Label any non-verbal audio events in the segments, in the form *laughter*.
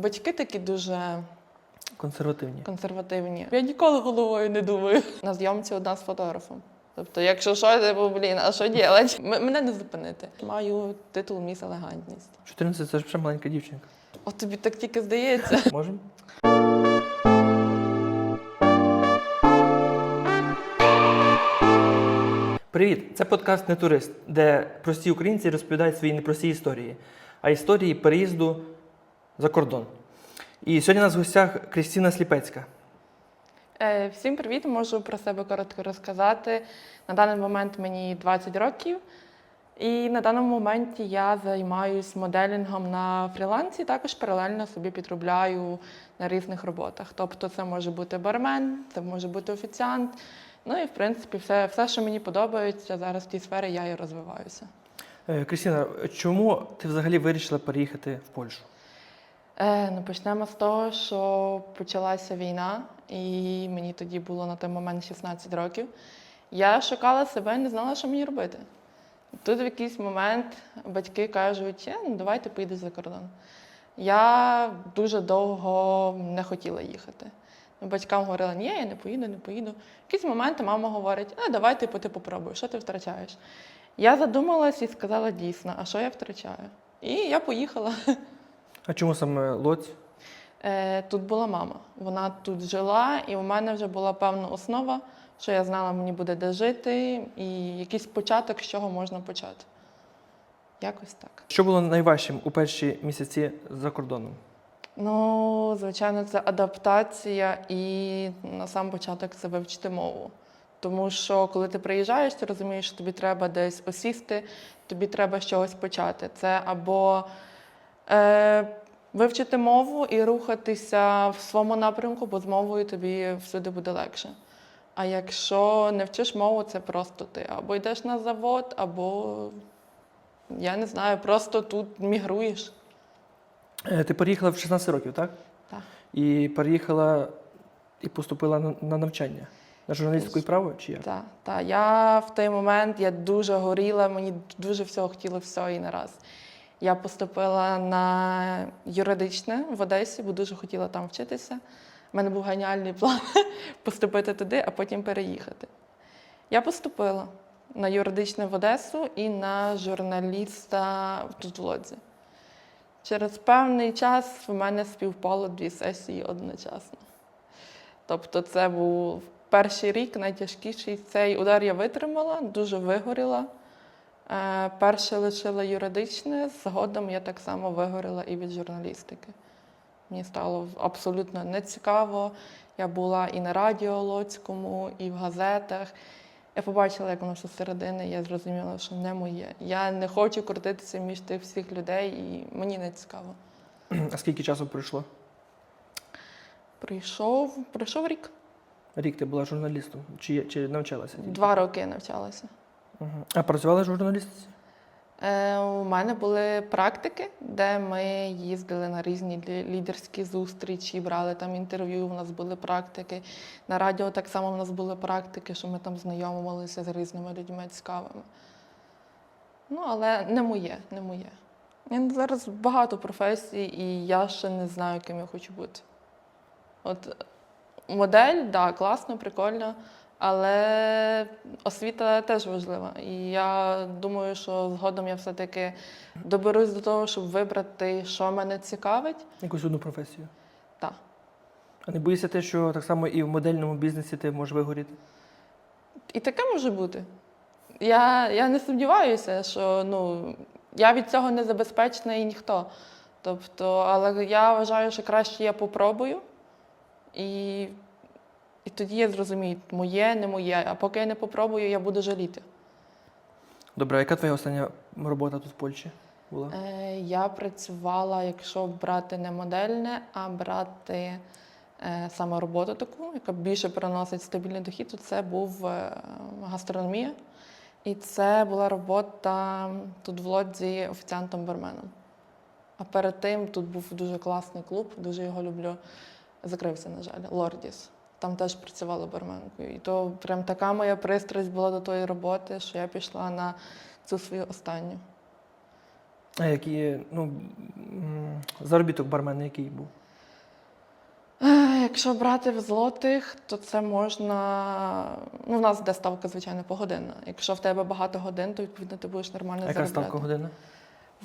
Батьки такі дуже Консервативні. консервативні. Я ніколи головою не думаю. На зйомці одна з фотографом. Тобто, якщо що, типу, блін, а що робити? Мене не зупинити. Маю титул міс елегантність. 14 це ж ще маленька дівчинка. От тобі так тільки здається. *laughs* Можемо? Привіт! Це подкаст Не турист, де прості українці розповідають свої непрості історії, а історії переїзду за кордон. І сьогодні у нас в гостях Крістіна Сліпецька. Е, Всім привіт, можу про себе коротко розказати. На даний момент мені 20 років, і на даному моменті я займаюся моделінгом на фрілансі, також паралельно собі підробляю на різних роботах. Тобто це може бути бармен, це може бути офіціант. Ну і в принципі, все, все що мені подобається зараз в цій сфері, я і розвиваюся. Е, Крістіна, чому ти взагалі вирішила переїхати в Польщу? Е, ну, почнемо з того, що почалася війна, і мені тоді було на той момент 16 років. Я шукала себе, не знала, що мені робити. Тут в якийсь момент батьки кажуть, «Е, ну давай ти поїдеш за кордон. Я дуже довго не хотіла їхати. Ну, Батькам говорила, ні, я не поїду, не поїду. В якийсь момент мама говорить, а давай типу, ти попробуй, що ти втрачаєш. Я задумалась і сказала дійсно, а що я втрачаю? І я поїхала. *laughs* А чому саме Лоць? Е, Тут була мама. Вона тут жила, і у мене вже була певна основа, що я знала, мені буде де жити, і якийсь початок, з чого можна почати. Якось так. Що було найважчим у перші місяці за кордоном? Ну, звичайно, це адаптація і на сам початок це вивчити мову. Тому що коли ти приїжджаєш, ти розумієш, що тобі треба десь осісти, тобі треба з чогось почати. Це або е, вивчити мову і рухатися в своєму напрямку, бо з мовою тобі всюди буде легше. А якщо не вчиш мову, це просто ти або йдеш на завод, або я не знаю, просто тут мігруєш. Е, Ти переїхала в 16 років, так? Так. І переїхала і поступила на, на навчання. На журналістику і право чи як? Так, так. Я в той момент я дуже горіла, мені дуже всього хотіло все і не раз. Я поступила на юридичне в Одесі, бо дуже хотіла там вчитися. У мене був геніальний план *laughs* поступити туди, а потім переїхати. Я поступила на юридичне в Одесу і на журналіста тут в Лодзі. Через певний час в мене співпало дві сесії одночасно. Тобто, це був перший рік найтяжкіший. Цей удар я витримала, дуже вигоріла. Е, Перше лишила юридичне, згодом я так само вигоріла і від журналістики. Мені стало абсолютно нецікаво. Я була і на радіо Лоцькому, і в газетах. Я побачила, як воно все зсередини, я зрозуміла, що не моє. Я не хочу крутитися між тих всіх людей, і мені не цікаво. *clears throat* А скільки часу пройшло? Прийшов, пройшов рік. Рік ти була журналістом чи, чи навчалася? Два роки навчалася. А працювала журналістці? Е, у мене були практики, де ми їздили на різні лідерські зустрічі, брали там інтерв'ю. У нас були практики. На радіо так само у нас були практики, що ми там знайомилися з різними людьми цікавими. Ну, але не моє, не моє. Я зараз багато професій, і я ще не знаю, ким я хочу бути. От модель, так, да, класно, прикольно. Але освіта теж важлива. І я думаю, що згодом я все-таки доберусь до того, щоб вибрати, що мене цікавить. Якусь одну професію. Так. А не боїшся те, що так само і в модельному бізнесі ти можеш вигоріти? І таке може бути. Я, я не сумніваюся, що ну, я від цього не забезпечена і ніхто. Тобто, але я вважаю, що краще я попробую, і, і тоді я зрозумію, моє, не моє. А поки я не попробую, я буду жаліти. Добре, а яка твоя остання робота тут в Польщі була? Е, Я працювала, якщо брати не модельне, а брати е, саме роботу таку, яка більше приносить стабільний дохід, то це був е, гастрономія. І це була робота тут в Лодзі офіціантом-барменом. А перед тим тут був дуже класний клуб, дуже його люблю. Закрився, на жаль, Лордіс. Там теж працювала барменкою. І то прям така моя пристрасть була до тої роботи, що я пішла на цю свою останню. А який, ну, заробіток бармена який був? Якщо брати в злотих, то це можна. Ну, в нас де ставка, звичайно, погодинна. Якщо в тебе багато годин, то відповідно ти будеш нормально Яка ставка година?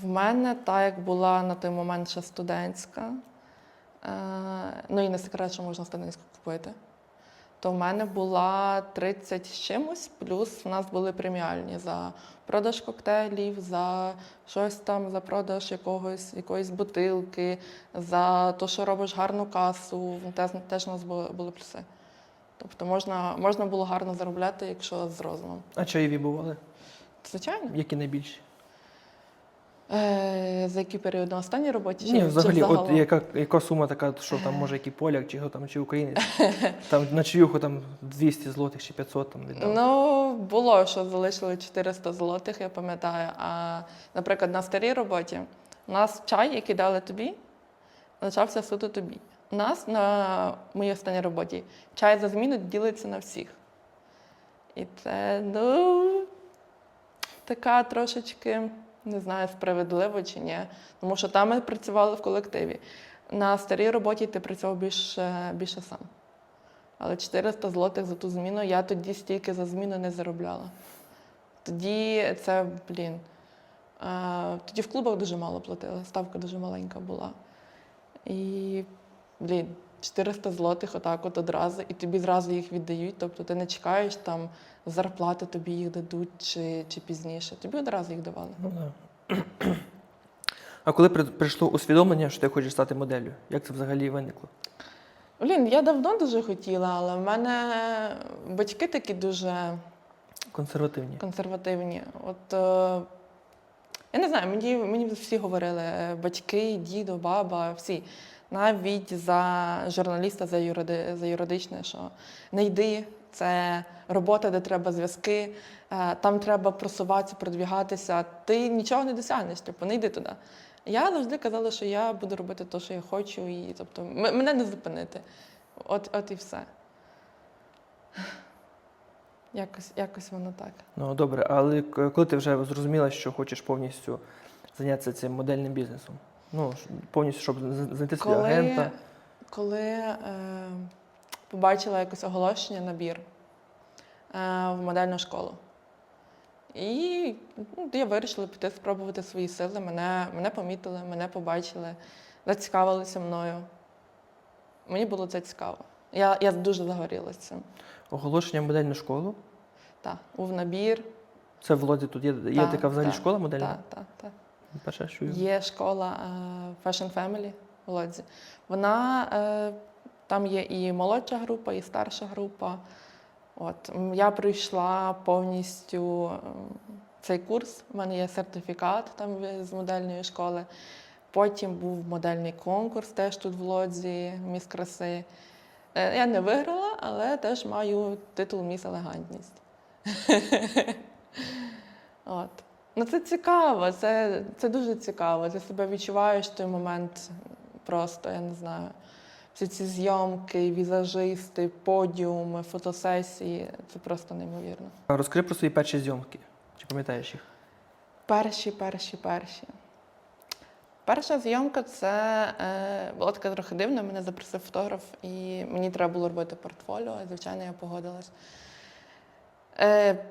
В мене та як була на той момент ще студентська. Е, ну і не секрет, що можна студентську купити. То в мене була 30 з чимось, плюс в нас були преміальні за продаж коктейлів, за щось там, за продаж якогось, якоїсь бутилки, за те, що робиш гарну касу. Теж, теж у нас були, були плюси. Тобто можна, можна було гарно заробляти, якщо з розумом. А чайові бували? Звичайно. Які найбільші? Е, за який період на останній роботі? чи- Ні, чи взагалі, от взагалом? яка, яка сума така, що там може який поляк, чи, його там, чи українець? Там на чаюху там 200 злотих чи 500 там віддав. Ну, було, що залишили 400 злотих, я пам'ятаю. А, наприклад, на старій роботі у нас чай, який дали тобі, лишався суто тобі. У нас на моїй останній роботі чай за зміну ділиться на всіх. І це, ну, така трошечки, не знаю, справедливо чи ні. Тому що там ми працювали в колективі. На старій роботі ти працював більше, більше сам. Але 400 злотих за ту зміну я тоді стільки за зміну не заробляла. Тоді це, блін. Тоді в клубах дуже мало платили, ставка дуже маленька була. І, блін, 400 злотих отак от одразу, і тобі зразу їх віддають. Тобто ти не чекаєш там зарплати, тобі їх дадуть чи, чи пізніше. Тобі одразу їх давали. Ну, да. А коли прийшло усвідомлення, що ти хочеш стати моделлю? Як це взагалі виникло? Блін, я давно дуже хотіла, але в мене батьки такі дуже. Консервативні. консервативні. От е, я не знаю, мені, мені всі говорили е, батьки, дідо, баба, всі. Навіть за журналіста, за, юриди, за юридичне, що не йди, це робота, де треба зв'язки, е, там треба просуватися, продвігатися. Ти нічого не досягнеш, типу, не йди туди. Я завжди казала, що я буду робити те, що я хочу, і тобто мене не зупинити. От, от і все. *sighs* Якось, якось воно так. Ну добре, але коли ти вже зрозуміла, що хочеш повністю зайнятися цим модельним бізнесом? Ну, повністю, щоб з- знайти собі агента. коли е, побачила якось оголошення набір е, в модельну школу. І ну, я вирішила піти спробувати свої сили. Мене, мене помітили, мене побачили, зацікавилися мною. Мені було це цікаво. Я, я дуже загорілася цим. Оголошення в модельну школу. Так, був набір. Це в Лодзі тут є, є Та, така взагалі та, школа модельна? Так, так, так. Є школа е, Fashion Family в Лодзі. Вона е, там є і молодша група, і старша група. От я пройшла повністю цей курс. У мене є сертифікат там з модельної школи. Потім був модельний конкурс теж тут в Лодзі, міс краси. Е, Я не виграла, але теж маю титул Міс Елегантність. *laughs* От. Ну це цікаво, це, це дуже цікаво. Ти себе відчуваєш в той момент просто, я не знаю. Всі ці зйомки, візажисти, подіуми, фотосесії це просто неймовірно. Розкажи про свої перші зйомки. Чи пам'ятаєш їх? Перші, перші, перші. Перша зйомка це е, було таке трохи дивно. Мене запросив фотограф, і мені треба було робити портфоліо. Звичайно, я погодилась. Е,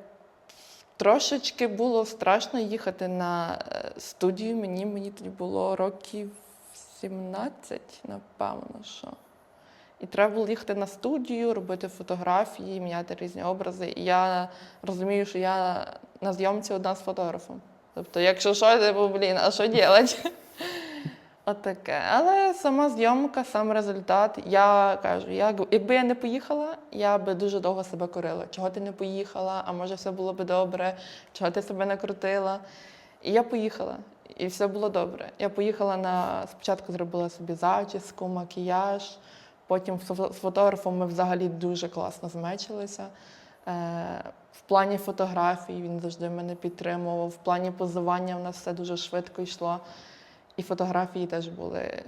трошечки було страшно їхати на е, студію. Мені, мені тоді було років 17, напевно, що. І треба було їхати на студію, робити фотографії, міняти різні образи. І я розумію, що я на зйомці одна з фотографом. Тобто, якщо що, типу, блін, а що робити? Отаке. Але сама зйомка, сам результат. Я кажу, я, якби я не поїхала, я би дуже довго себе корила. Чого ти не поїхала? А може все було би добре? Чого ти себе накрутила? І я поїхала, і все було добре. Я поїхала на спочатку зробила собі зачіску, макіяж. Потім з фотографом ми взагалі дуже класно змечилися. Е, в плані фотографій він завжди мене підтримував. В плані позування в нас все дуже швидко йшло. І фотографії теж були е,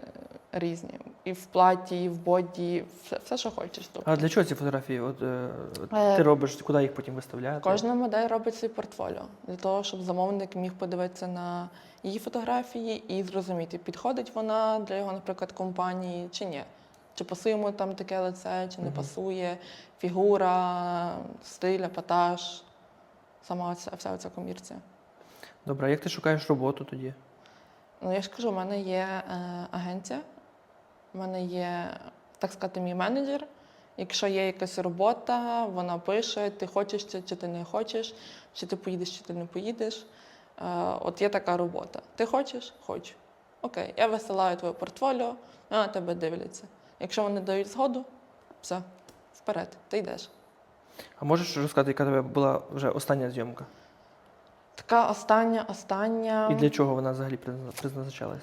різні. і в платі, і в боді, все, все що хочеш. Тобто. А для чого ці фотографії? От, е, Е, ти робиш, куди їх потім виставляти? Кожна модель робить свій портфоліо для того, щоб замовник міг подивитися на її фотографії і зрозуміти, підходить вона для його, наприклад, компанії чи ні. Чи пасує йому там таке лице, чи не пасує, фігура, стиль, епатаж, сама ця, вся ця комірція. Добре, а як ти шукаєш роботу тоді? Ну, я ж кажу, у мене є е, агенція, у мене є, так сказати, мій менеджер. Якщо є якась робота, вона пише, ти хочеш це, чи ти не хочеш, чи ти поїдеш, чи ти не поїдеш. Е, от є така робота. Ти хочеш? Хочу. Окей, я висилаю твоє портфоліо, на тебе дивляться. Якщо вони дають згоду, все, вперед, ти йдеш. А можеш розказати, яка тебе була вже остання зйомка? Така остання, остання. І для чого вона взагалі призна- призначалась?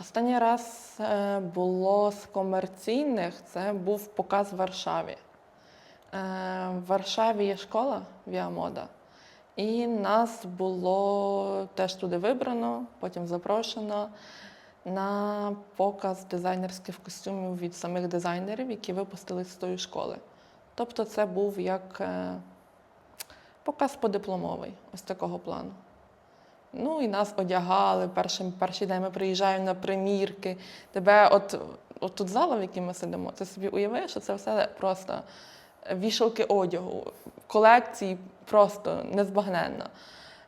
Останній раз е, було з комерційних, це був показ в Варшаві. Е, В Варшаві є школа Віамода, і нас було теж туди вибрано, потім запрошено на показ дизайнерських костюмів від самих дизайнерів, які випустили з тої школи. Тобто це був як е, показ подипломовий, ось такого плану. Ну і нас одягали. Першим, перший день ми приїжджаємо на примірки. Тебе, от, от тут зала, в якій ми сидимо, ти собі уявиш, що це все просто вішалки одягу, колекції просто незбагненно.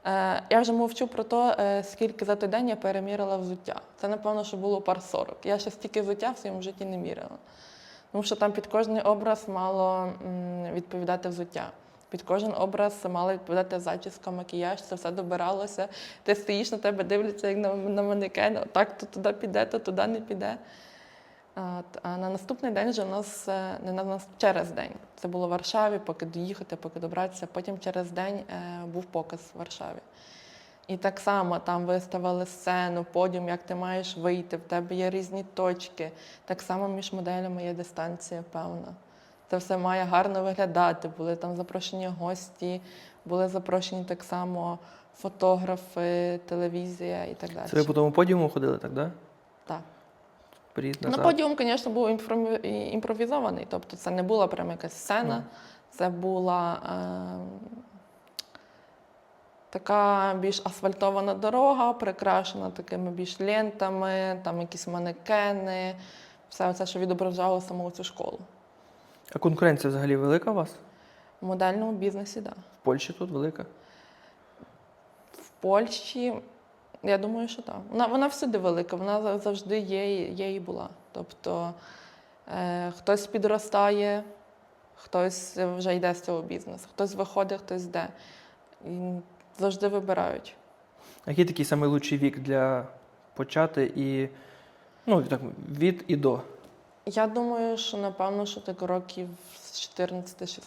Е, я вже мовчу про те, е, скільки за той день я перемірила взуття. Це, напевно, що було пар 40. Я ще стільки взуття в своєму житті не міряла. Тому що там під кожний образ мало відповідати взуття. Під кожен образ мала відповідати зачіска, макіяж, це все добиралося. Ти стоїш на тебе, дивляться, як на, на манекен, так то туди піде, то туди не піде. От, а на наступний день вже у нас е, не на нас через день. Це було в Варшаві, поки доїхати, поки добратися. Потім через день е, був показ в Варшаві. І так само там виставили сцену, подіум, як ти маєш вийти, в тебе є різні точки. Так само між моделями є дистанція певна. Це все має гарно виглядати. Були там запрошені гості, були запрошені так само фотографи, телевізія і так далі. Це ви по тому подіуму ходили, так? Да? Так. Вперед, Ну, назад. подіум, звісно, був і- імпровізований. Тобто це не була прямо якась сцена, Ну. це була е, така більш асфальтована дорога, прикрашена такими більш лентами, там якісь манекени, все це, що відображало саму цю школу. А конкуренція взагалі велика у вас? В модельному бізнесі, так. Да. В Польщі тут велика? В Польщі, я думаю, що так. Вона, вона всюди велика, вона завжди є, є і була. Тобто е, хтось підростає, хтось вже йде з цього бізнесу, хтось виходить, хтось йде. І завжди вибирають. А який такий лучший вік для почати і ну, так, від і до? Я думаю, що напевно, що так років з 14-16.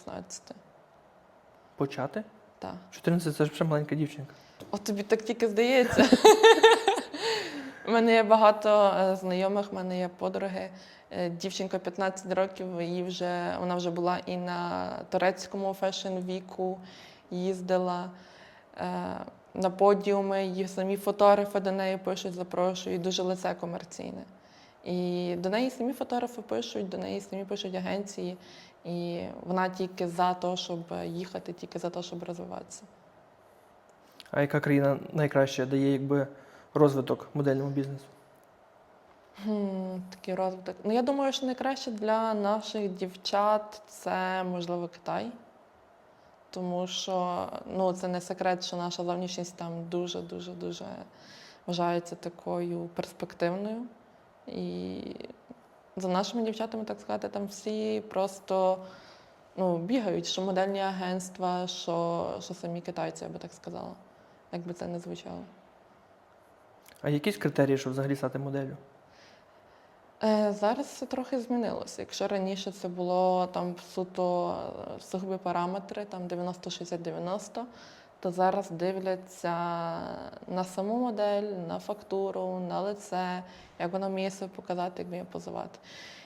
Почати? Так. 14 це ж ще маленька дівчинка. От тобі так тільки здається. У мене є багато е, знайомих, в мене є подруги. Е, Дівчинка 15 років, їй вже, вона вже була і на турецькому фешн-віку їздила. е, На подіуми, її самі фотографи до неї пишуть, запрошують, дуже лице комерційне. І до неї самі фотографи пишуть, до неї самі пишуть агенції. І вона тільки за те, щоб їхати, тільки за те, щоб розвиватися. А яка країна найкраще дає якби розвиток модельному бізнесу? Хм, такий розвиток. Ну, я думаю, що найкраще для наших дівчат це, можливо, Китай. Тому що ну, це не секрет, що наша зовнішність там дуже-дуже дуже вважається такою перспективною. І за нашими дівчатами, так сказати, там всі просто ну, бігають, що модельні агентства, що, що самі китайці, я би так сказала, як би це не звучало. А якісь критерії, щоб взагалі стати моделлю? Е, Зараз це трохи змінилося. Якщо раніше це було там суто сугубі параметри, там 90-60-90, то зараз дивляться на саму модель, на фактуру, на лице, як вона вміє себе показати, як вміє позувати.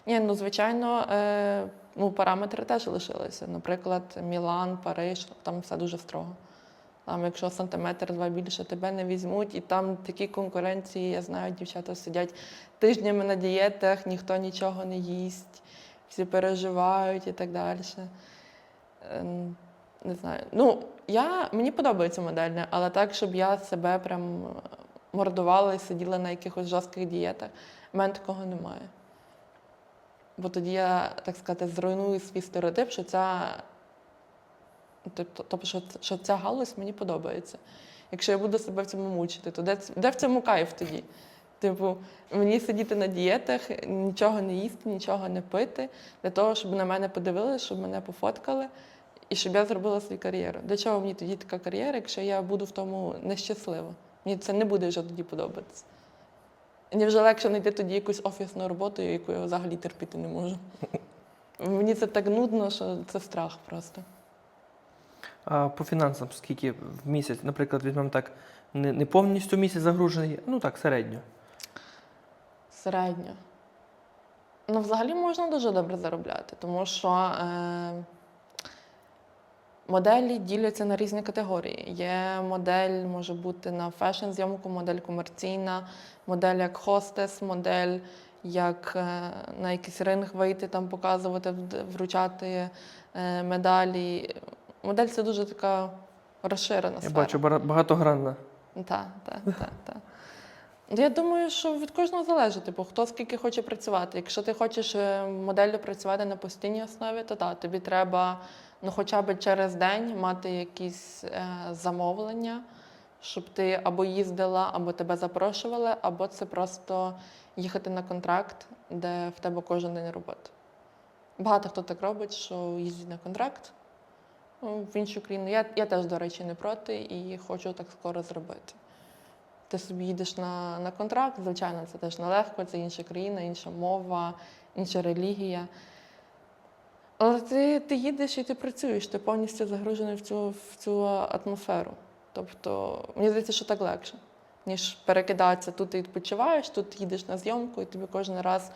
Ні, ну звичайно, е, ну, параметри теж лишилися. Наприклад, Мілан, Париж, там все дуже строго. Там, якщо сантиметр два більше, тебе не візьмуть, і там такі конкуренції, я знаю, дівчата сидять тижнями на дієтах, ніхто нічого не їсть, всі переживають і так далі. Не знаю. Ну, я, мені подобається модельне, але так, щоб я себе прям мордувала і сиділа на якихось жорстких дієтах, в мене такого немає. Бо тоді я, так сказати, зруйную свій стереотип, що ця, тобто, тобто, що, що ця галузь мені подобається. Якщо я буду себе в цьому мучити, то де, де в цьому кайф тоді? Типу, мені сидіти на дієтах, нічого не їсти, нічого не пити, для того, щоб на мене подивилися, щоб мене пофоткали і щоб я зробила свою кар'єру. Для чого мені тоді така кар'єра, якщо я буду в тому нещаслива? Мені це не буде вже тоді подобатися. Мені вже легше знайти тоді якусь офісну роботу, яку я взагалі терпіти не можу. *laughs* Мені це так нудно, що це страх просто. А по фінансам скільки в місяць, наприклад, візьмемо так, не, не повністю місяць загружений, ну так, середньо. Середньо. Ну, взагалі можна дуже добре заробляти, тому що е, моделі діляться на різні категорії. Є модель, може бути на фешн-зйомку, модель комерційна, модель як хостес, модель як е, на якийсь ринг вийти, там показувати, вручати е, медалі. Модель це дуже така розширена Я бачу багатогранна. Так, так, так, так. Я думаю, що від кожного залежить, типу, хто скільки хоче працювати. Якщо ти хочеш е, моделлю працювати на постійній основі, то так, тобі треба ну, хоча б через день мати якісь е, замовлення, щоб ти або їздила, або тебе запрошували, або це просто їхати на контракт, де в тебе кожен день роботи. Багато хто так робить, що їздять на контракт ну, в іншу країну. Я, я теж, до речі, не проти і хочу так скоро зробити. Ти собі їдеш на, на контракт, звичайно, це теж нелегко, це інша країна, інша мова, інша релігія. Але ти, ти їдеш і ти працюєш, ти повністю загружений в цю, в цю атмосферу. Тобто, мені здається, що так легше, ніж перекидатися. Тут ти відпочиваєш, тут їдеш на зйомку, і тобі кожен раз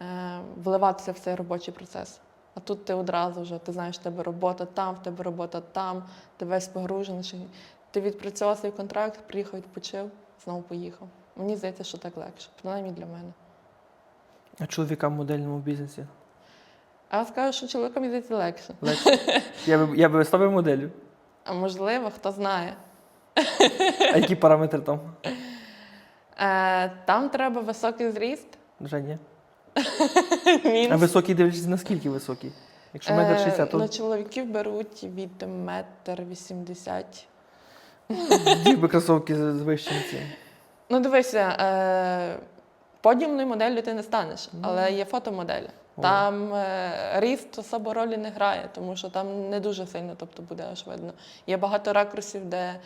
е, вливатися в цей робочий процес. А тут ти одразу вже ти знаєш, в тебе робота там, в тебе робота там, ти весь погружений. Ти відпрацював свій контракт, приїхав, відпочив, знову поїхав. Мені здається, що так легше, принаймні для мене. А чоловікам в модельному бізнесі? А скажу, що чоловікам здається легше. Легше? Я би, я би ставив моделлю. А можливо, хто знає. А які параметри там? Е, там треба високий зріст. Вже ні. Мінус. А високий дивлячись, наскільки високий? Якщо метр Е, шістдесят, то ну, чоловіків беруть від метр вісімдесят. би кросовки з з вищим цим. Ну, дивися, е, подіумною моделлю ти не станеш, але є фотомодель. Там е, ріст особо ролі не грає, тому що там не дуже сильно тобто, буде аж видно. Є багато ракурсів, де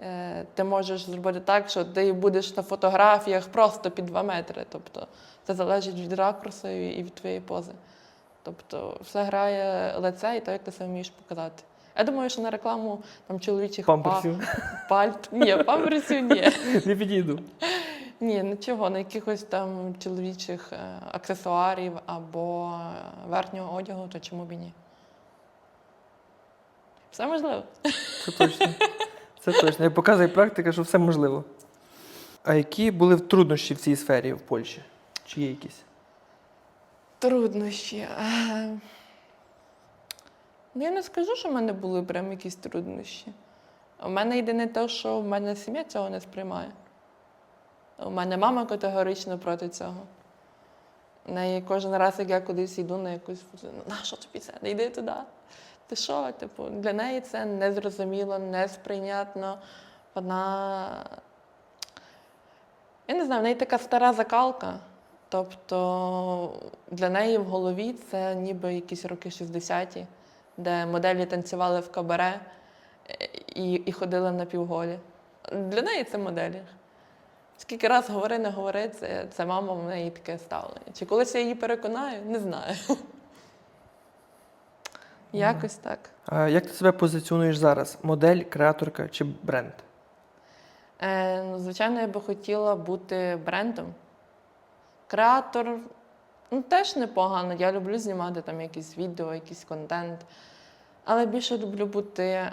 е, ти можеш зробити так, що ти будеш на фотографіях просто під 2 метри. Тобто це залежить від ракурсу і від твоєї пози. Тобто все грає лице і те, як ти себе вмієш показати. Я думаю, що на рекламу там чоловічих пальт. Ні, памперсів ні. *laughs* Не підійду. Ні, нічого, на якихось там чоловічих е, аксесуарів або е, верхнього одягу, то чому б і ні? Все можливо. Це точно. Це точно. Як показує практика, що все можливо. А які були труднощі в цій сфері в Польщі? Чи є якісь? Труднощі. Е, Ну, я не скажу, що в мене були прям якісь труднощі. У мене єдине те, що в мене сім'я цього не сприймає. У мене мама категорично проти цього. Неї кожен раз, як я кудись йду на якусь «Ну, на що тобі це? Не йди туди. Ти що? Типу, для неї це незрозуміло, несприйнятно. Вона. Я не знаю, в неї така стара закалка. Тобто для неї в голові це ніби якісь роки 60-ті, де моделі танцювали в кабаре е, і, і ходили на півголі. Для неї це моделі. Скільки раз говори, не говори, це, це мама в неї таке ставлення. Чи колись я її переконаю, не знаю. Якось так. А як ти себе позиціонуєш зараз? Модель, креаторка чи бренд? Е, ну, звичайно, я би хотіла бути брендом. Креатор ну, теж непогано. Я люблю знімати там якісь відео, якийсь контент. Але більше люблю бути е,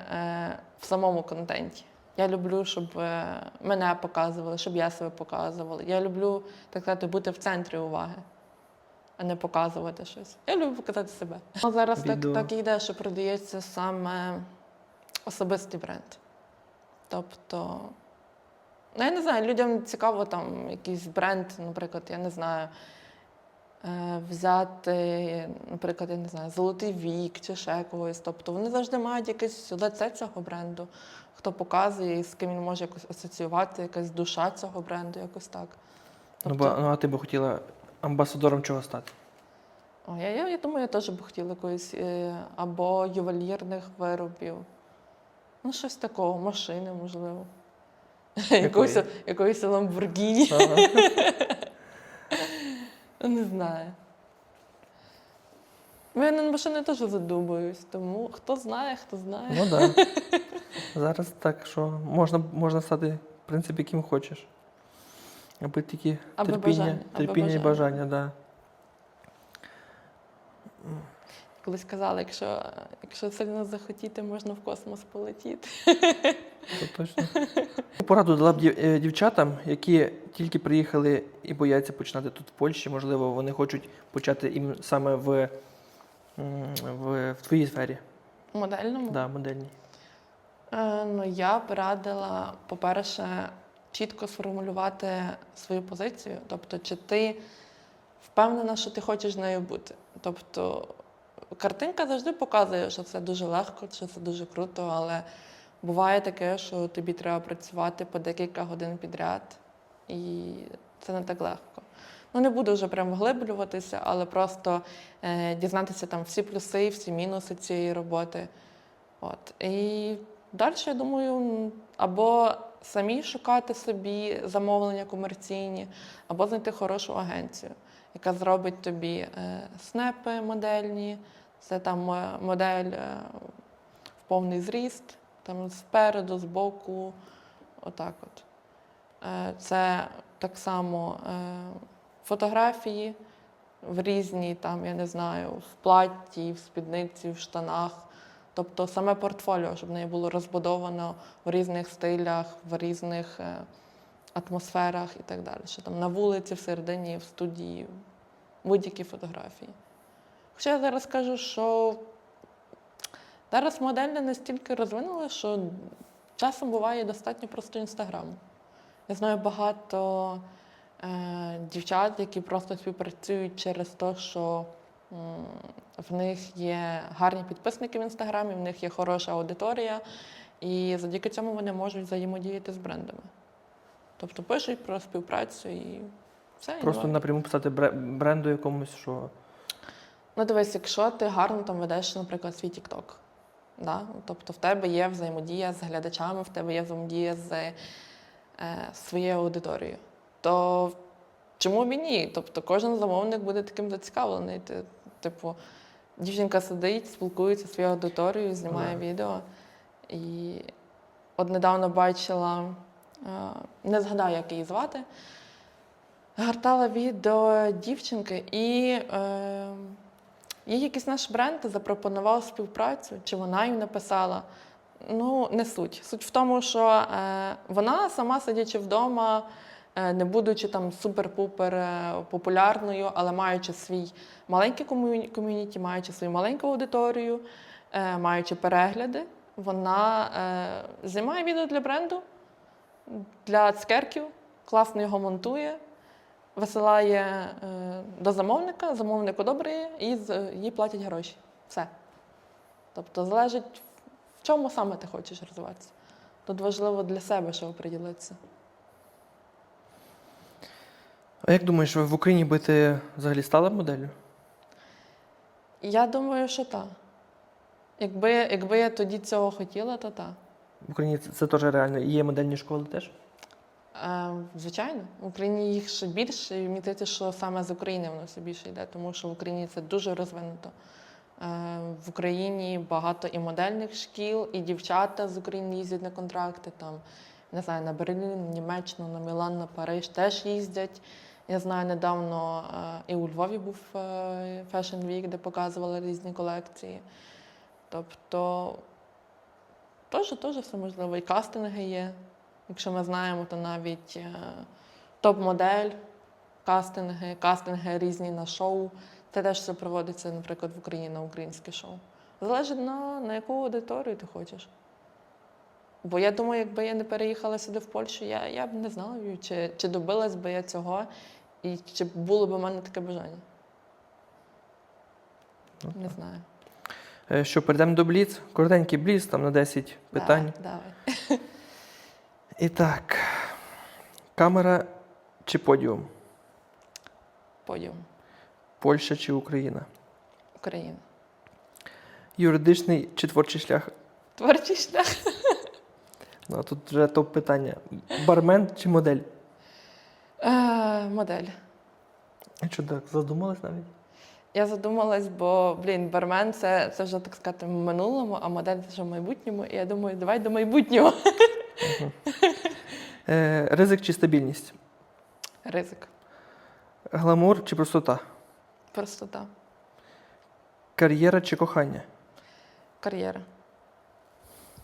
в самому контенті. Я люблю, щоб е, мене показували, щоб я себе показувала. Я люблю, так сказати, бути в центрі уваги, а не показувати щось. Я люблю показати себе. А зараз так, так і йде, що продається саме особистий бренд. Тобто, ну я не знаю, людям цікаво там якийсь бренд, наприклад, я не знаю, е, взяти, наприклад, я не знаю, золотий вік чи ще когось. Тобто вони завжди мають якесь лице цього бренду, хто показує, і з ким він може якось асоціювати, якась душа цього бренду, якось так. Ну, Тобто- бо, ну, а ти би хотіла амбасадором чого стати? О, я, я, я думаю, я теж б хотіла якоїсь е, або ювелірних виробів. Ну, щось такого, машини, можливо. Якоїсь. Ага. Ну, *laughs* Не знаю. Ну, Я над машиною теж задумуюсь, тому хто знає, хто знає. Ну так. Да. *laughs* Зараз так, що можна, можна стати, в принципі, ким хочеш. Аби тільки Аби терпіння, бажання, аби і бажання. бажання, да. Колись казали, якщо, якщо сильно захотіти, можна в космос полетіти. Це точно. Пораду дала б е, дівчатам, які тільки приїхали і бояться починати тут в Польщі. Можливо, вони хочуть почати ім саме в, в, в твоїй сфері, модельному. да, модельній. Е, ну, я б радила, по-перше, чітко сформулювати свою позицію. Тобто, чи ти впевнена, що ти хочеш нею бути. Тобто, картинка завжди показує, що це дуже легко, що це дуже круто, але буває таке, що тобі треба працювати по декілька годин підряд, і це не так легко. Ну, не буду вже прям вглиблюватися, але просто е, дізнатися там всі плюси, всі мінуси цієї роботи. От. І далі, я думаю, або самі шукати собі замовлення комерційні, або знайти хорошу агенцію, яка зробить тобі е, снепи модельні, це там е, модель е, в повний зріст, там спереду, збоку, отак от. Е, Це так само е, фотографії в різні, там, я не знаю, в платті, в спідниці, в штанах. Тобто саме портфоліо, щоб в неї було розбудовано в різних стилях, в різних е, атмосферах і так далі. Що там на вулиці, всередині, в студії, будь-які фотографії. Хоча я зараз кажу, що зараз модель не настільки розвинула, що часом буває достатньо просто інстаграму. Я знаю багато дівчат, які просто співпрацюють через те, що в них є гарні підписники в інстаграмі, в них є хороша аудиторія, і завдяки цьому вони можуть взаємодіяти з брендами. Тобто пишуть про співпрацю і все. Просто напряму писати бренду якомусь, що Ну, дивись, якщо ти гарно там ведеш, наприклад, свій TikTok, да? тобто в тебе є взаємодія з глядачами, в тебе є взаємодія з е, своєю аудиторією, то чому б і ні? Тобто кожен замовник буде таким зацікавлений. Типу, дівчинка сидить, спілкується зі своєю аудиторією, знімає Да. відео. І от недавно бачила, е, не згадаю, як її звати, гартала відео дівчинки і. Е, їй якийсь наш бренд запропонував співпрацю, чи вона їм написала. Ну, не суть. Суть в тому, що е, вона сама сидячи вдома, не будучи там супер-пупер е, популярною, але маючи свій маленький ком'юніті, маючи свою маленьку аудиторію, е, маючи перегляди, вона е, знімає відео для бренду, для цукерків, класно його монтує, висилає е, до замовника, замовник одобрює і їй платять гроші. Все. Тобто залежить, в чому саме ти хочеш розвиватися. Тут важливо для себе, що оприділитися. А як думаєш, в Україні би ти взагалі стала б моделлю? Я думаю, що так. Якби, якби я тоді цього хотіла, то так. В Україні це, це теж реально. І є модельні школи теж? Е, звичайно, в Україні їх ще більше, і мені здається, що саме з України воно все більше йде, тому що в Україні це дуже розвинуто. Е, в Україні багато і модельних шкіл, і дівчата з України їздять на контракти. Там, не знаю, на Берлін, Німеччину, на Мілан, на Париж теж їздять. Я знаю, недавно е, і у Львові був е, Fashion Week, де показували різні колекції. Тобто теж, теж все можливо. І кастинги є. Якщо ми знаємо, то навіть е, топ-модель, кастинги, кастинги різні на шоу. Це теж все проводиться, наприклад, в Україні на українське шоу. Залежить на, на яку аудиторію ти хочеш. Бо я думаю, якби я не переїхала сюди в Польщу, я, я б не знала, чи, чи добилась би я цього, і чи було б у мене таке бажання. Не знаю. Е, Що, перейдемо до Бліц. Коротенький Бліц, там на 10 питань. Давай, давай. *laughs* І так. Камера чи подіум? Подіум. Польща чи Україна? Україна. Юридичний чи творчий шлях? Творчий шлях. *laughs* А тут вже топ питання. Бармен чи модель? Е, модель. Що так, задумалась навіть? Я задумалась, бо блін, бармен це, це вже так сказати в минулому, а модель це вже в майбутньому. І я думаю, давай до майбутнього. Е, ризик чи стабільність? Ризик. Гламур чи простота? Простота. Кар'єра чи кохання? Кар'єра.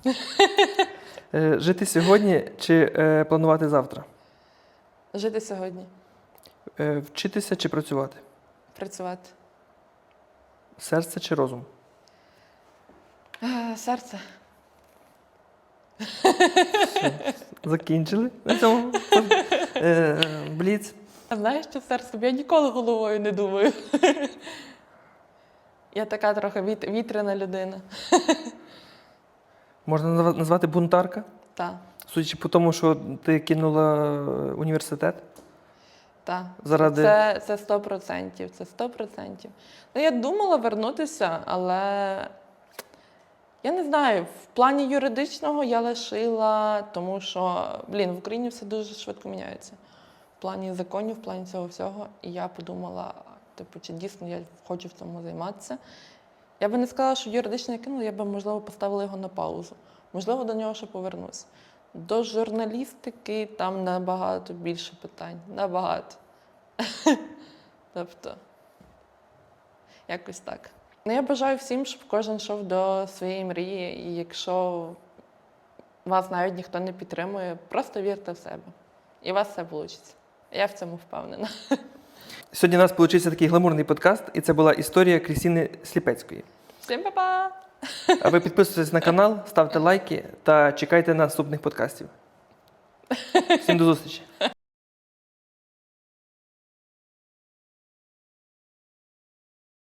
*laughs* Е, жити сьогодні чи е, планувати завтра? Жити сьогодні. Е, вчитися чи працювати? Працювати. Серце чи розум? Серце. Закінчили на цьому. Бліц. А знаєш, що серцем? Я ніколи головою не думаю. Я така трохи віт- вітряна людина. Можна назва- назвати бунтарка? Та, Судячи по тому, що ти кинула е, університет. та. Заради- Це, це 100%. Це 100%. Ну, я думала вернутися, але я не знаю, в плані юридичного я лишила, тому що, блін, в Україні все дуже швидко міняється. В плані законів, в плані цього всього. І я подумала, типу, чи дійсно я хочу в цьому займатися. Я би не сказала, що юридично кинула, я би, можливо, поставила його на паузу. Можливо, до нього ще повернусь. До журналістики там набагато більше питань. Набагато. *laughs* тобто, якось так. Ну, я бажаю всім, щоб кожен йшов до своєї мрії, і якщо вас навіть ніхто не підтримує, просто вірте в себе. І у вас все вийде. Я в цьому впевнена. *laughs* Сьогодні у нас вийшов такий гламурний подкаст, і це була історія Крістіни Сліпецької. Всім па-па! А ви підписуйтесь на канал, ставте лайки та чекайте наступних подкастів. Всім до зустрічі!